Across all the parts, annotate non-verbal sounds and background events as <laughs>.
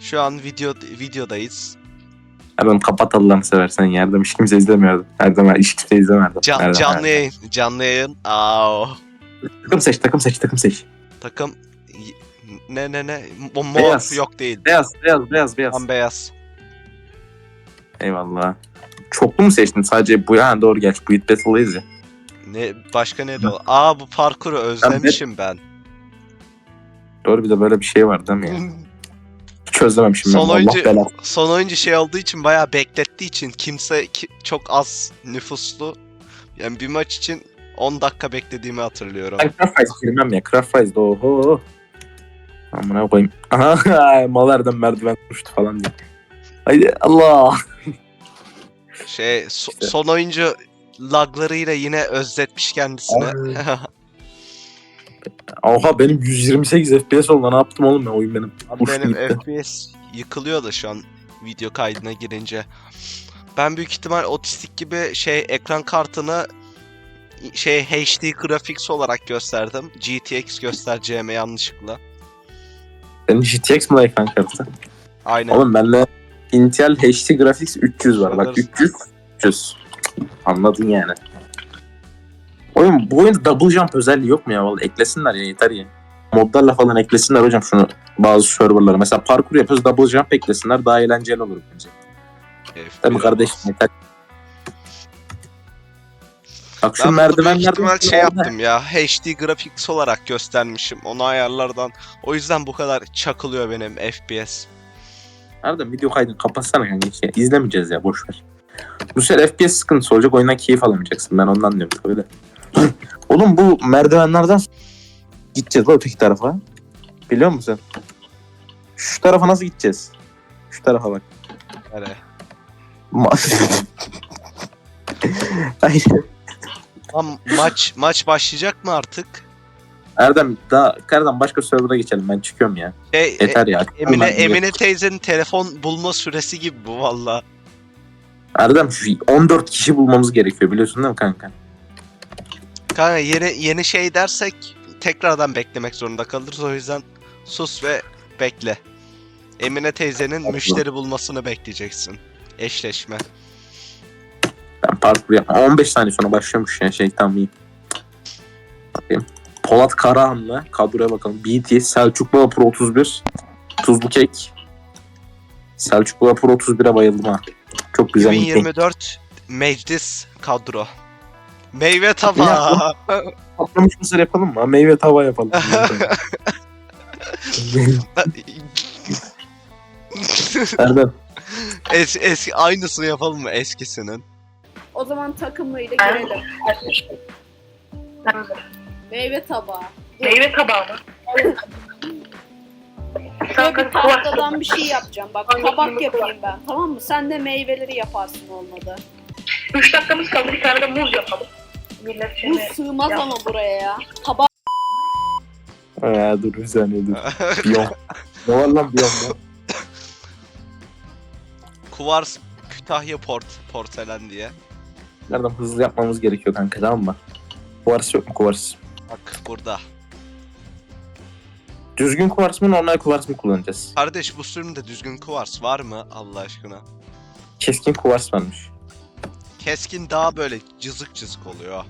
Şu an video videodayız. Erdem kapat Allah'ını seversen ya. Erdem hiç kimse izlemiyordu. Erdem hiç kimse izlemiyordu. Can, canlı yayın. Canlı yayın. Aa, Takım seç takım seç takım seç. takım ne ne ne Mo- mor Beyaz. yok değil. Beyaz beyaz beyaz beyaz. Tam beyaz. Eyvallah. Çoklu mu seçtin? Sadece bu ya doğru geç. Bu It Battle'dayız ya. Ne başka ne de Aa bu parkuru özlemişim ben. Doğru bir de böyle bir şey var değil mi ya? <laughs> Hiç özlememişim ben. Son Allah oyuncu belanı. son oyuncu şey olduğu için bayağı beklettiği için kimse ki- çok az nüfuslu. Yani bir maç için 10 dakika beklediğimi hatırlıyorum. Ben Craft girmem ya. Craft Rise'de oho. Amına koyayım. Aha mal Erdem merdiven düştü falan diye. Haydi Allah. Şey so- İşte. son oyuncu laglarıyla yine özletmiş kendisini. <laughs> Oha benim 128 FPS oldu. Ne yaptım oğlum ben oyun benim. Abi Uçtu benim gitti. FPS yıkılıyor da şu an video kaydına girince. Ben büyük ihtimal otistik gibi şey ekran kartını şey HD graphics olarak gösterdim. GTX göstereceğime yanlışlıkla. Senin GTX mi ekran kartı? Aynen. Oğlum bende Intel HD Graphics 300 var. Bak Alırız. 300. 300. Anladın yani. Oyun, bu oyunda double jump özelliği yok mu ya? Vallahi eklesinler ya yeter ya. Modlarla falan eklesinler hocam şunu bazı serverlara. Mesela parkur yapıyoruz double jump eklesinler daha eğlenceli olur bence. Mi FPS. kardeşim yeter. Bak şu Ben burada büyük ihtimal şey yaptım ya. HD graphics olarak göstermişim onu ayarlardan. O yüzden bu kadar çakılıyor benim FPS. Nerede video kaydını kapatsana kanka. Şey, izlemeyeceğiz ya boş ver. Bu sefer FPS sıkıntısı olacak oyundan keyif alamayacaksın ben ondan diyorum tabii de. <clears throat> Oğlum bu merdivenlerden gideceğiz la öteki tarafa. Biliyor musun? Şu tarafa nasıl gideceğiz? Şu tarafa bak. Nereye? Ma- <laughs> Hayır. Maç maç başlayacak mı artık? Erdem daha Erdem başka server'a geçelim ben çıkıyorum ya. Şey, Yeter ya. Emine Ben- Emine teyzenin telefon bulma süresi gibi bu valla. Erdem şu 14 kişi bulmamız gerekiyor biliyorsun değil mi kanka? Kanka yeni yeni şey dersek tekrardan beklemek zorunda kalırız o yüzden sus ve bekle. Emine teyzenin Haklı. müşteri bulmasını bekleyeceksin. Eşleşme. Ben parkur yapmam. 15 saniye sonra başlıyormuş ya şey tam iyi. Bakayım. Polat Karahan'la kadroya bakalım. BT, Selçuk Baba Pro 31, Tuzlu Kek. Selçuk Baba Pro 31'e bayıldım ha. Çok güzel. nickname. 2024 meclis kadro. Meyve tabağı. <laughs> Patlamış mısır yapalım mı? Meyve tava yapalım. <laughs> Erdem. es, eski aynısını yapalım mı eskisinin? O zaman takımlıyla girelim. Meyve tabağı. Meyve tabağı mı? Şöyle bir tahtadan bir şey yapacağım. Bak tabak yapayım ben tamam mı? Sen de meyveleri yaparsın olmadı. 3 dakikamız kaldı bir tane de muz yapalım. Bu şimdi sığmaz ama buraya ya. Tabak Ee, dur bir saniye dur. <laughs> Biyon. Ne var lan biyonda? Kuvars Kütahya Port porselen diye. Erdem hızlı yapmamız gerekiyor kanka tamam mı? Kuvars yok mu kuvars? Bak burada. Düzgün kuvars mı normal kuvars mı kullanacağız? Kardeş bu sürümde düzgün kuvars var mı Allah aşkına? Keskin kuvars varmış. Keskin daha böyle cızık cızık oluyor.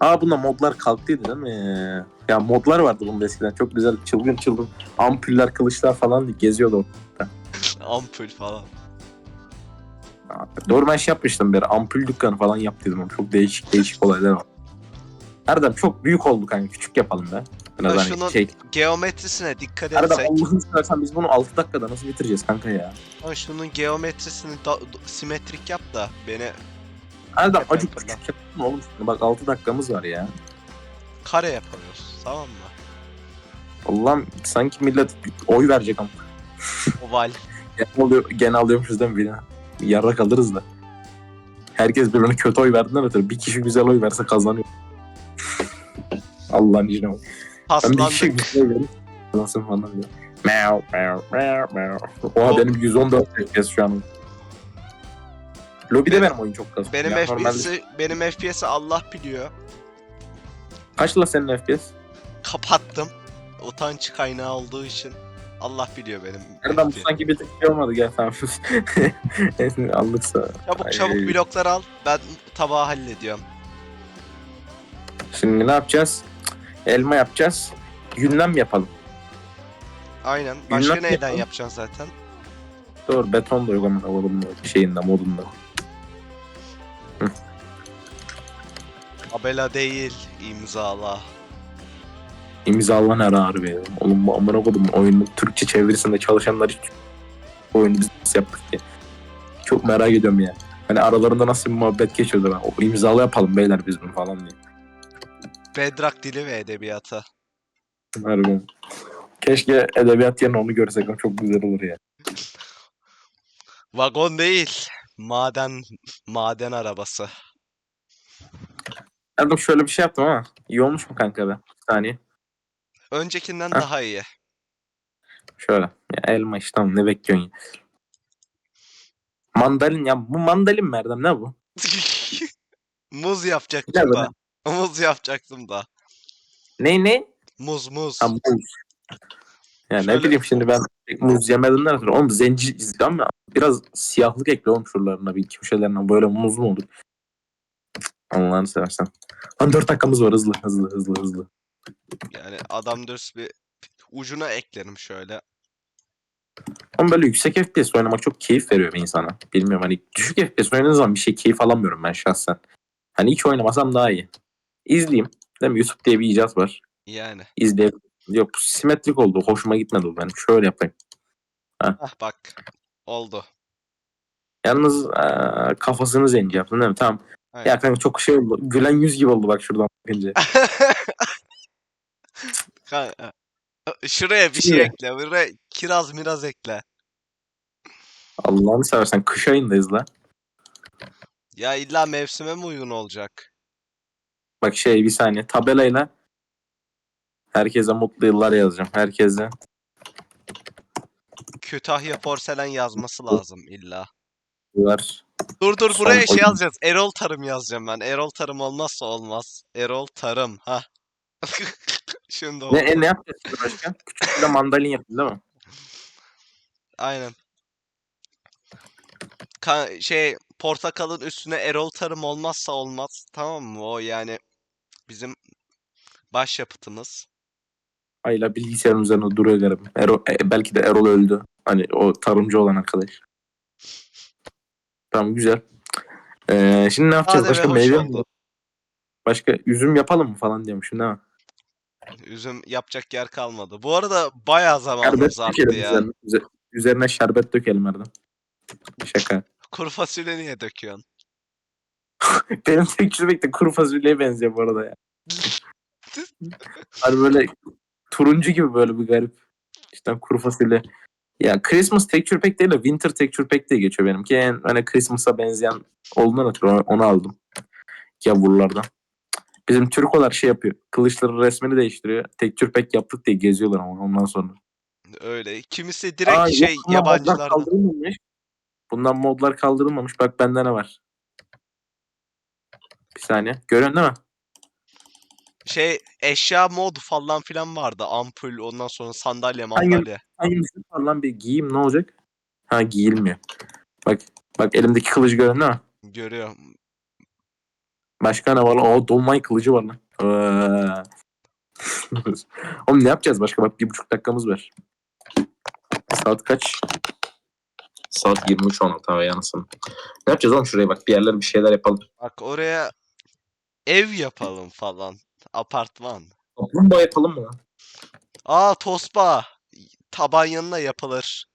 Aa bunda modlar kalktıydı değil mi? Ya modlar vardı bunda eskiden. Çok güzel çılgın çılgın ampuller, kılıçlar falan geziyordu. <laughs> Ampul falan. Aa, Doğru ben şey yapmıştım bir ara, ampul dükkanı falan yaptıydım. Çok değişik değişik <laughs> olaylar var. Erdem çok büyük oldu kanka. Küçük yapalım be. Biraz Ya hani şunun şey. Geometrisine dikkat Erdem etsek. Allah'ını seversen biz bunu 6 dakikada nasıl bitireceğiz kanka ya? Ama şunun geometrisini da- simetrik yap da beni Erdem Yap, acık küçük yapma oğlum. şunu. Bak 6 dakikamız var ya. kare yapamıyoruz. Tamam mı? Allah'ım sanki millet oy verecek ama. Oval. <laughs> Gene, oluyor, gene alıyormuşuz değil mi bina? Yarrak kalırız da. Herkes birbirine kötü oy verdiğinden ötürü bir kişi güzel oy verse kazanıyor. <laughs> Allah'ın işine bak. Ben bir kişi Paslandık. güzel oy verip kazansın falan diyor. Meow, meow, meow, meow. Oha benim 114 FPS şu an. Lobide benim oyun çok kasıyor. Benim FPS'i benim FPS'i Allah biliyor. Kaç la senin FPS? Kapattım. Utanç kaynağı olduğu için. Allah biliyor benim. Erdem bu sanki bir tık şey olmadı gel tamam. <laughs> Aldıksa. Çabuk Ay. çabuk blokları al. Ben tabağı hallediyorum. Şimdi ne yapacağız? Elma yapacağız. Gündem yapalım. Aynen. Başka Günlük neyden yapalım. yapacaksın zaten? Doğru beton da yok ama oğlum şeyinde modunda. Tabela değil, imzala. İmzalan her harbi. ya. Oğlum bu amına kodum oyunun Türkçe çevirisinde çalışanlar hiç oyunu biz nasıl yaptık diye. Çok merak ediyorum ya. Hani aralarında nasıl bir muhabbet geçiyordur. ha. O imzalı yapalım beyler biz bunu falan diye. Bedrock dili ve edebiyatı. Harbi. Keşke edebiyat yerine onu görsek. O çok güzel olur ya. Vagon değil. Maden maden arabası. Erdem şöyle bir şey yaptım ama iyi olmuş mu kanka be? Bir saniye. Öncekinden Heh. daha iyi. Şöyle. Ya elma işte tamam ne bekliyorsun ya? Mandalin ya bu mandalin mi Erdem ne bu? <laughs> Muz yapacaktım Gel da. Muz yapacaktım da. Ne ne? Muz muz. Ha, muz. Ya ne Şöyle- bileyim şimdi ben pek muz yemedimden ötürü. Oğlum zenci ama biraz siyahlık ekle oğlum şuralarına bir köşelerine böyle muz mu olur? Allah'ını seversen. Lan 4 dakikamız var hızlı hızlı hızlı hızlı. Yani adam düz bir ucuna eklerim şöyle. Ama böyle yüksek FPS oynamak çok keyif veriyor bir insana. Bilmiyorum hani düşük FPS oynadığın zaman bir şey keyif alamıyorum ben şahsen. Hani hiç oynamasam daha iyi. İzleyeyim. Değil mi? YouTube diye bir icat var. Yani. İzleyeyim. Yok simetrik oldu. Hoşuma gitmedi bu benim. Şöyle yapayım. Hah bak. Oldu. Yalnız eee, kafasını zenci yaptın değil mi? Tamam. Aynen. Ya kanka çok şey oldu. Gülen yüz gibi oldu bak şuradan bakınca. <laughs> Kanka, Şuraya bir şey Şuraya. ekle. Buraya kiraz miraz ekle. Allah'ını seversen kış ayındayız la. Ya illa mevsime mi uygun olacak? Bak şey bir saniye tabelayla herkese mutlu yıllar yazacağım. Herkese Kütahya porselen yazması lazım illa. yıllar. Dur dur buraya şey yazacağız. Erol Tarım yazacağım ben. Erol Tarım olmazsa olmaz. Erol Tarım. Ha. <laughs> Şimdi oldu. Ne, e, ne şimdi başka? Küçük bir de mandalin yapın değil mi? Aynen. Ka- şey portakalın üstüne Erol Tarım olmazsa olmaz. Tamam mı? O yani bizim başyapıtımız. Ayla bilgisayarın üzerinde duruyor garibim. Erol, e, belki de Erol öldü. Hani o tarımcı olan arkadaş. Tamam güzel. Ee, şimdi ne yapacağız? Başka hoş meyve? Başka üzüm yapalım mı falan diyormuşum değil mi? Üzüm yapacak yer kalmadı. Bu arada bayağı Şerbet zamanımız arttı dökelim ya. üzerine. Üze- Üzerine şerbet dökelim Erdem. Şaka. <laughs> Kuru fasulye niye döküyorsun? <laughs> Benim tek çürümekte de kuru fasulyeye benziyor bu arada ya. <laughs> Hani böyle turuncu gibi böyle bir garip. İşte kuru fasulye. Ya Christmas texture pack değil de winter texture pack diye geçiyor benimki. En hani Christmas'a benzeyen olduğundan ötürü onu, onu aldım. Yavrulardan. Bizim Türkolar şey yapıyor. Kılıçların resmini değiştiriyor. Texture pack yaptık diye geziyorlar ama ondan sonra. Öyle. Kimisi direkt Aa, yok, şey modlar yabancılardan. kaldırılmamış. Bundan modlar kaldırılmamış. Bak bende ne var. Bir saniye. Görüyorsun değil mi? Şey eşya mod falan filan vardı. Ampul ondan sonra sandalye mandalye. Aynısı var lan bir giyeyim ne olacak? Ha giyilmiyor. Bak bak elimdeki kılıcı değil mi? Görüyorum. Başka ne var lan? O dolunay kılıcı var lan. Eee. <laughs> Oğlum ne yapacağız başka? Bak bir buçuk dakikamız var. Saat kaç? Saat 23.16 abi yanısın. Ne yapacağız oğlum şuraya bak bir yerler bir şeyler yapalım. Bak oraya ev yapalım falan. Apartman. Kaplumbağa yapalım mı? Aa tosba. Taban yanına yapılır.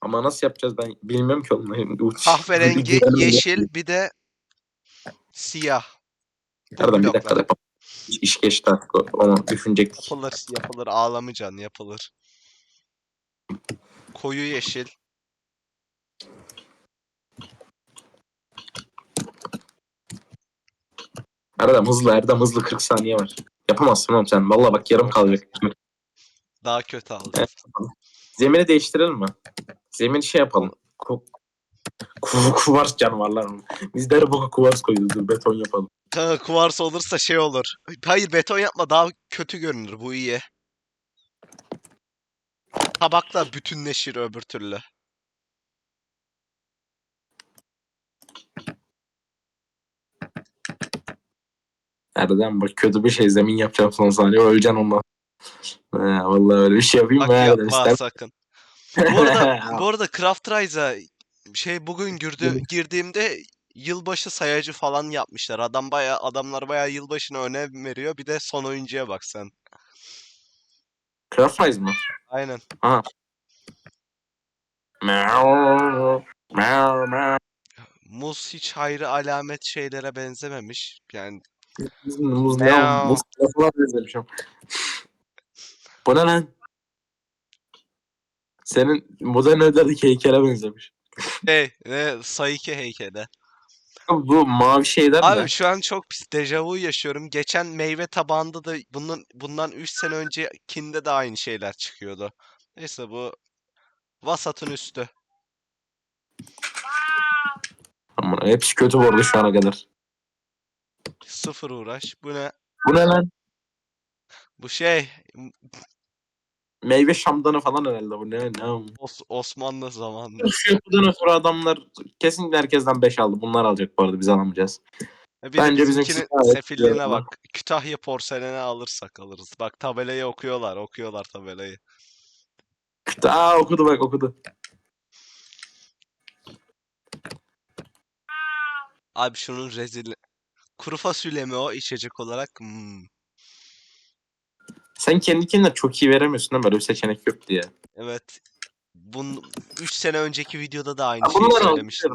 Ama nasıl yapacağız ben bilmiyorum ki oğlum. Kahverengi, <laughs> yeşil bir de siyah. Nereden bir dakika yapalım. İş, iş geçti artık onu düşünecektik. Yapılır, yapılır. Ağlamayacaksın, yapılır. Koyu yeşil. Erdem hızlı Erdem hızlı 40 saniye var. Yapamazsın oğlum sen. Vallahi bak yarım kalacak. Daha kötü alacağız. Zemini değiştirelim mi? Zemini şey yapalım. Ku ku kuvars canavarlar mı? Biz de boka kuvars koyuyoruz. Dur, Beton yapalım. Kanka kuvars olursa şey olur. Hayır beton yapma daha kötü görünür. Bu iyi. tabakla bütünleşir öbür türlü. Erdem bak kötü bir şey zemin yapacağım son saniye öleceksin ondan. He, vallahi öyle bir şey yapayım Bak mı Erdem yapma ister sakın. Bu arada, bu arada Craft Rise'a şey bugün girdi, girdiğimde yılbaşı sayacı falan yapmışlar. Adam baya adamlar baya yılbaşına önem veriyor. Bir de son oyuncuya bak sen. Craft Rise mı? Aynen. Meow, meow, meow. Muz hiç hayrı alamet şeylere benzememiş. Yani Muz, muz ne Meow. oğlum? Muz lafına benzemişim. Bu ne lan? Senin modern öderdeki heykele benzemiş. şey ne Saiki heykeli. Bu mavi şeyler Abi ne? şu an çok pis dejavu yaşıyorum. Geçen meyve tabağında da bunun bundan 3 sene öncekinde de aynı şeyler çıkıyordu. Neyse bu vasatın üstü. Aman hepsi kötü bu arada şu ana kadar. Sıfır uğraş. Bu ne? Bu ne lan? Bu şey Meyve şamdanı falan herhalde bu ne? ne? Os- Osmanlı zamanında. Şu yapıdan adamlar kesinlikle herkesten 5 aldı. Bunlar alacak bu arada biz alamayacağız. E bir de Bence bizimkinin bizimkisi gayet sefilliğine güzel bak. Kütahya porseleni alırsak alırız. Bak tabelayı okuyorlar, okuyorlar tabelayı. Aa okudu bak okudu. Abi şunun rezil. Kuru fasulye mi o içecek olarak? Hmm. Sen kendi kendine çok iyi veremiyorsun ama böyle bir seçenek yok diye. Evet. Bun 3 sene önceki videoda da aynı şeyi bunları söylemiştim.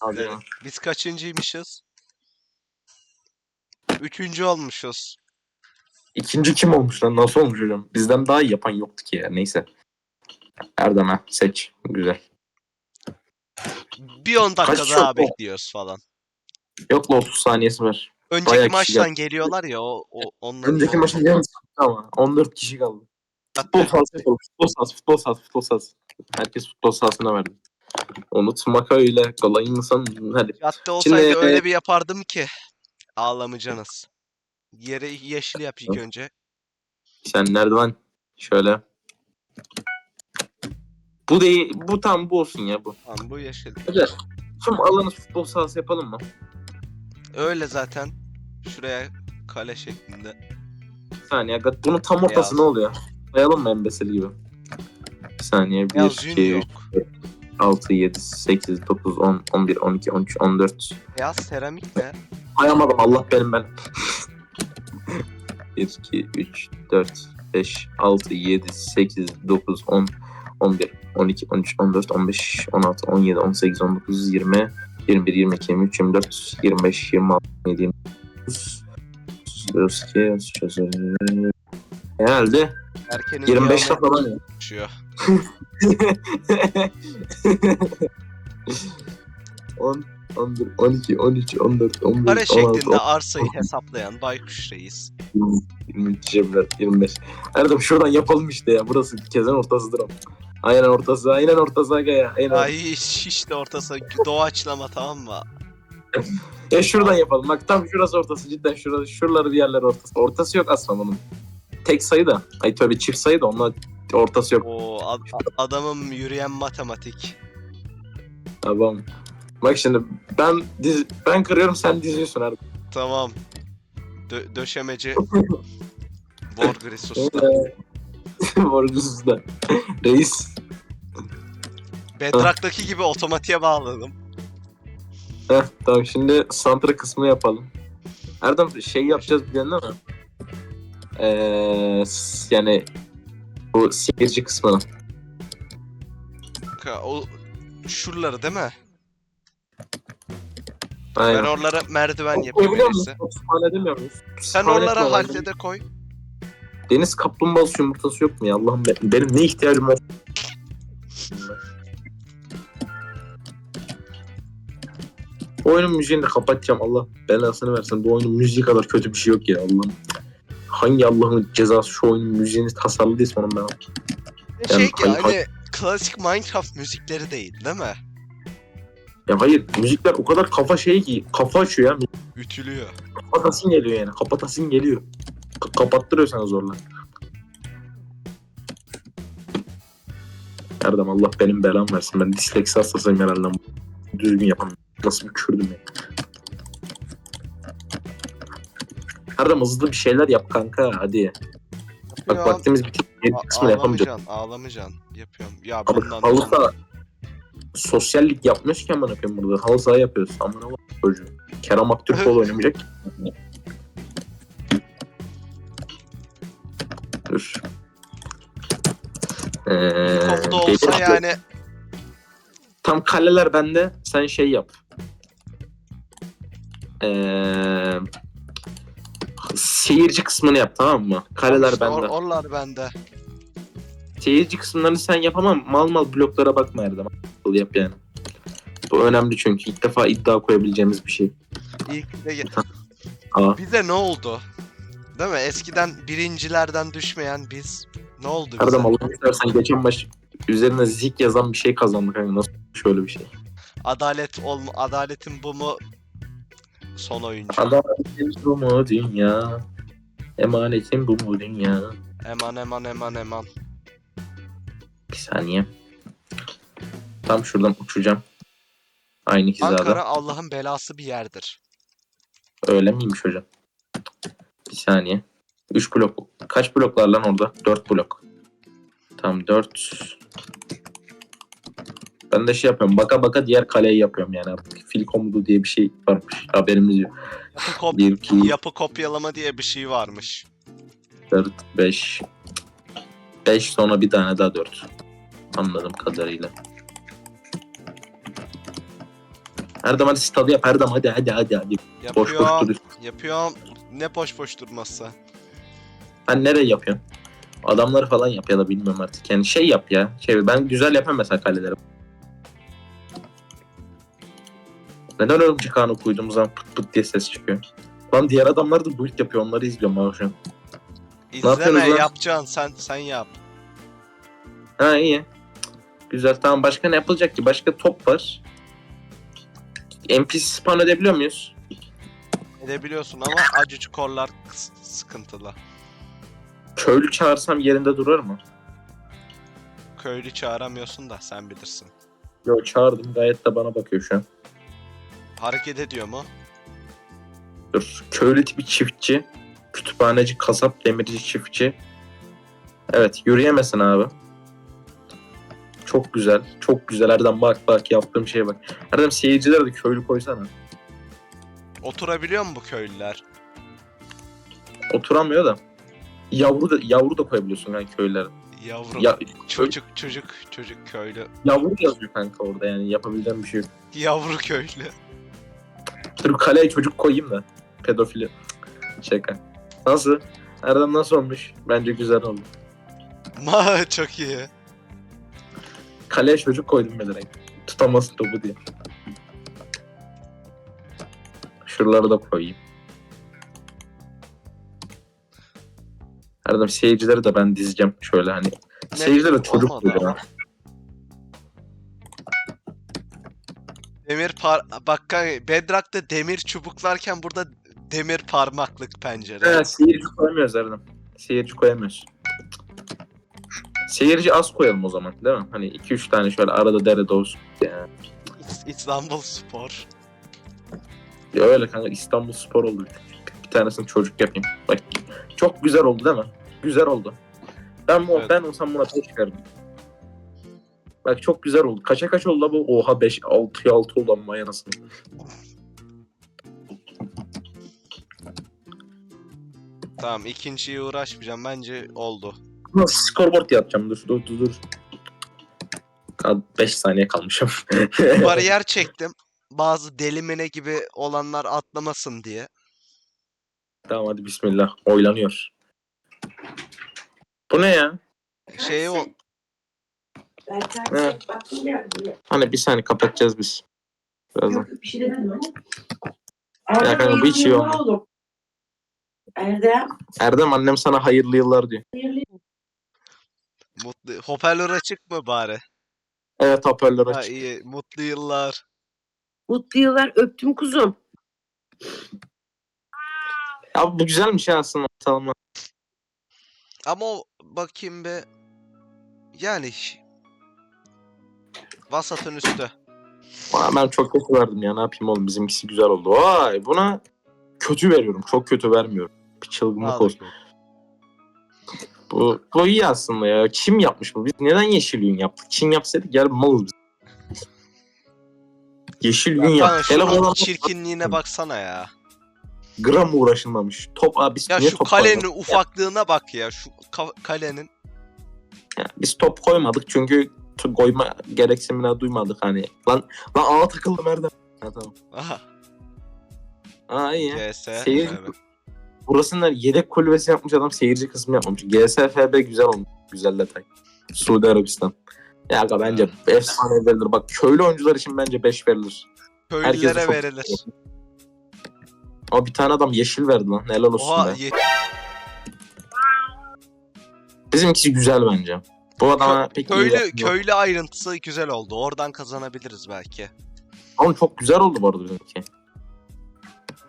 alıyorum Evet. Biz kaçıncıymışız? Üçüncü olmuşuz. İkinci kim olmuş lan? Nasıl olmuş hocam? Bizden daha iyi yapan yoktu ki ya. Neyse. Erdem ha seç. Güzel. Bir 10 dakika Kaç daha yok o? bekliyoruz falan. Yok la 30 saniyesi var. Önceki Bayağı kişi maçtan geldi. geliyorlar ya o, o onların Önceki maçın yarısı bitti ama 14 kişi kaldı. Futbol sahası yapalım. Futbol sahası, futbol sahası, futbol sahası. Herkes futbol sahasına verdi. Unutmak öyle kolay mısın? Hadi. Cadde olsaydı Şimdi- öyle bir yapardım ki. Ağlamayacaksınız. Yeri yeşil yap ilk önce. Sen nereden? Şöyle. Bu değil. Bu tam bu olsun ya bu. Tamam bu yeşil. Güzel. Tüm alanı futbol sahası yapalım mı? Öyle zaten. Şuraya kale şeklinde. Bir saniye. aga. Bunun tam ortası ne oluyor? Sayalım mı embesil gibi? Bir saniye. 1, Beyaz yün 2, yok. 6, 7, 8, 9, 10, 11, 12, 13, 14. Beyaz seramik ne? Sayamadım Allah benim ben. 1, 2, 3, 4, 5, 6, 7, 8, 9, 10, 11, 12, 13, 14, 15, 16, 17, 18, 19, 20, 21, 22, 23, 24, 25, 26, 27, 29, 32, 33, Herhalde Erkenin 25 geometri falan ya. düşüyor. 10, 11, 12, 13, 14, 15, Kare 16, şeklinde arsayı hesaplayan baykuş reis. 23, 24, 25. Erdem şuradan yapalım işte ya. Burası kezen ortasıdır ama. Aynen ortası, aynen ortası aga ya. Aynen. Ay hiç, hiç de ortası doğaçlama tamam mı? Ya şuradan yapalım. Bak tam şurası ortası cidden şurası. Şuraları bir yerler ortası. Ortası yok aslında bunun. Tek sayı da. Ay tabii çift sayı da onunla ortası yok. O ad- adamım yürüyen matematik. Tamam. Bak şimdi ben diz, ben kırıyorum sen diziyorsun Erdem. Tamam. Dö- döşemeci <laughs> Borgrisus. <laughs> Borcusuz da. Reis. Bedrock'taki gibi otomatiğe bağladım. Heh, tamam şimdi santra kısmı yapalım. Erdem şey yapacağız biliyorsun değil mi? Ee, s- yani bu seyirci kısmını. Ka- O şuraları değil mi? Ben Aynen. oralara merdiven yapayım Koyabiliyor en muyuz? iyisi. Kütüphane edemiyor muyuz? Sen Kütüphane oralara etme var. halde de koy. Deniz kaplumbağası yumurtası yok mu ya? Allah'ım ben- benim ne ihtiyacım var? Oyunun müziğini de kapatacağım Allah belasını versin. Bu oyunun müziği kadar kötü bir şey yok ya Allah'ım. Hangi Allah'ın cezası şu oyunun müziğini tasarladıysa onun ben. Şey Yani ki hay- hani klasik Minecraft müzikleri değil değil mi? Ya hayır müzikler o kadar kafa şey ki kafa açıyor ya. Ütülüyor. Kapatasın geliyor yani. Kapatasın geliyor. Ka- kapattırıyor sana zorla. Erdem Allah benim belam versin. Ben disleksi hastasıyım herhalde. Düzgün yapamıyorum. Nasıl bir kürdüm ya. Erdem hızlı bir şeyler yap kanka hadi. Bak Ya, vaktimiz bitti. Bir a- kısmını yapamayacağız. ağlamayacaksın, ağlamayacaksın. Yapıyorum. Ya Abi bundan halı saha sosyallik yapmıyoruz ki amına koyayım burada. Halı saha yapıyoruz. Amına koyayım çocuğu. Kerem Aktürkoğlu <laughs> oynamayacak. ki. Dur. Ee, olsa yani Tam kaleler bende. Sen şey yap. Ee, seyirci kısmını yap tamam mı? Kaleler işte bende. oralar bende. Seyirci kısımlarını sen yapamam. Mal mal bloklara bakma her zaman. Akıl Yap yani. Bu önemli çünkü ilk defa iddia koyabileceğimiz bir şey. İlk de Aa. Bize ne oldu? Değil mi? Eskiden birincilerden düşmeyen biz ne oldu bize? Erdem Allah istersen geçen maç üzerine zik yazan bir şey kazandık. Hani nasıl şöyle bir şey. Adalet olma adaletin bu mu? Son oyuncu. Adaletin bu mu dünya? Emanetin bu mu dünya? Eman eman eman eman. Bir saniye. Tam şuradan uçacağım. Aynı hizada. Ankara Allah'ın belası bir yerdir. Öyle miymiş hocam? Bir saniye. 3 blok. Kaç blok var lan orada? 4 blok. Tam 4. Ben de şey yapıyorum. Baka baka diğer kaleyi yapıyorum yani. Fil komutu diye bir şey varmış. Haberimiz yok. Yapı, kop 1, 2, yapı kopyalama diye bir şey varmış. 4, 5. 5 sonra bir tane daha 4. Anladığım kadarıyla. Erdem hadi stadı yap Erdem hadi hadi hadi hadi. Boş boş Yapıyorum. duruyorsun. Yapıyorum. Ne boş boş durması. Sen nereye yapıyorsun? Adamları falan yap ya da bilmiyorum artık. Yani şey yap ya. Şey, ben güzel yapayım mesela kaleleri. Neden örümcek ağını koyduğumuz zaman pıt pıt diye ses çıkıyor? Lan diğer adamlar da build yapıyor. Onları izliyorum abi şu an. yapıyorsunuz İzleme lan? yapacaksın sen sen yap. Ha iyi. Güzel tamam. Başka ne yapılacak ki? Başka top var. NPC spawn edebiliyor muyuz? Edebiliyorsun ama acıcı korlar kıs- sıkıntılı. Köylü çağırsam yerinde durur mu? Köylü çağıramıyorsun da sen bilirsin. Yok çağırdım. Gayet de bana bakıyor şu an. Hareket ediyor mu? Dur. Köylü tipi çiftçi. Kütüphaneci, kasap, demirci, çiftçi. Evet yürüyemesin abi. Çok güzel. Çok güzel. Erdem bak bak yaptığım şeye bak. Erdem seyircilere de köylü koysana. Oturabiliyor mu bu köylüler? Oturamıyor da. Yavru da yavru da koyabiliyorsun yani köylülere. Yavrum. Ya, Çocuk çocuk çocuk köylü. yavru yazıyor kanka orada yani yapabileceğim bir şey yok. Yavru köylü. Dur kaleye çocuk koyayım da. Pedofili. Şaka. Nasıl? Erdem nasıl olmuş? Bence güzel oldu. Ma çok iyi. Kaleye çocuk koydum ben direkt. Tutamasın topu diye. Şuraları da koyayım. Erdem seyircileri de ben dizeceğim şöyle hani. Ne? De çocuk Olmadı ama. Demir par bak Bedrock'ta demir çubuklarken burada demir parmaklık pencere. Evet, seyirci koyamıyoruz Erdem. Seyirci koyamıyoruz. Seyirci az koyalım o zaman değil mi? Hani 2-3 tane şöyle arada derede olsun. Yani. İs- İstanbul Spor. Ya öyle kanka İstanbul Spor oldu. Bir tanesini çocuk yapayım. Bak çok güzel oldu değil mi? Güzel oldu. Ben Evet. ben olsam buna 5 çıkardım. Bak çok güzel oldu. Kaça kaç oldu la bu? Oha 5 6'ya 6 oldu amma yanasını. Tamam ikinciye uğraşmayacağım bence oldu. Nasıl scoreboard yapacağım? Dur dur dur dur. 5 saniye kalmışım. <laughs> Bariyer çektim. Bazı delimine gibi olanlar atlamasın diye. tamam hadi bismillah. Oylanıyor. Bu ne ya? Şeyi o Evet. Hani bir saniye kapatacağız biz. Birazdan. Yok bir şey demedim Ya kanka, bu hiç iyi olmadı. Erdem. Erdem annem sana hayırlı yıllar diyor. hayırlı mutlu hoparlör açık mı bari? Evet hoparlör Ha aç. iyi. Mutlu yıllar. Mutlu yıllar öptüm kuzum. Abi bu güzelmiş ya aslında. Tamam. Ama o bakayım be. Yani Vasatın üstü. Aa, ben çok kötü verdim ya ne yapayım oğlum bizimkisi güzel oldu. Vay buna kötü veriyorum. Çok kötü vermiyorum. Bir çılgınlık Al. olsun. Bu, bu iyi aslında ya. Kim yapmış bu? Biz neden yeşil yün yaptık? Kim yapsaydı gel malız biz. Yeşil yün Ya yaptık. Hele şunun çirkinliğine baksana ya. gram uğraşılmamış. Top abi biz Ya niye şu top kalenin koymadık? ufaklığına bak ya. Şu ka- kalenin. Ya, biz top koymadık çünkü koyma gereksinimine duymadık hani. Lan lan ağa takıldım Erdem. Ha, tamam. Aha. Aa iyi. GS. Seyir- evet. Burasında yedek kulübesi yapmış adam seyirci kısmı yapmamış. GSFB güzel olmuş. Güzel detay. Suudi Arabistan. Ya aga bence efsane verilir. Bak köylü oyuncular için bence 5 verilir. Herkese Köylülere çok- verilir. Ama bir tane adam yeşil verdi lan. Helal olsun Oha be. ye- Bizimkisi güzel bence. Bu adama pek iyi köylü yapmıyor. köylü ayrıntısı güzel oldu. Oradan kazanabiliriz belki. Ama çok güzel oldu bu arada bizimki.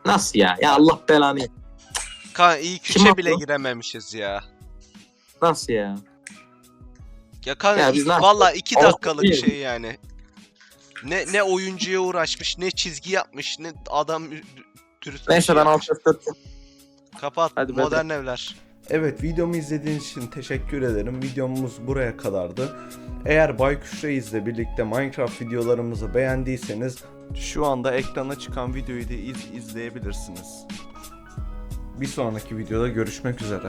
Nasıl ya? Ya Allah belanı. ye- Ka ilk Kim üçe bile yaptı? girememişiz ya. Nasıl ya? Ya ilk- biz ne valla iki dakikalık değil. şey yani. Ne ne oyuncuya uğraşmış, ne çizgi yapmış, ne adam dürüst bir Neyse şey ben yapmış. alt F4 Kapat. Hadi be Modern evler. Evet videomu izlediğiniz için teşekkür ederim. Videomuz buraya kadardı. Eğer Baykuş Reis'le birlikte Minecraft videolarımızı beğendiyseniz şu anda ekrana çıkan videoyu da iz- izleyebilirsiniz. Bir sonraki videoda görüşmek üzere.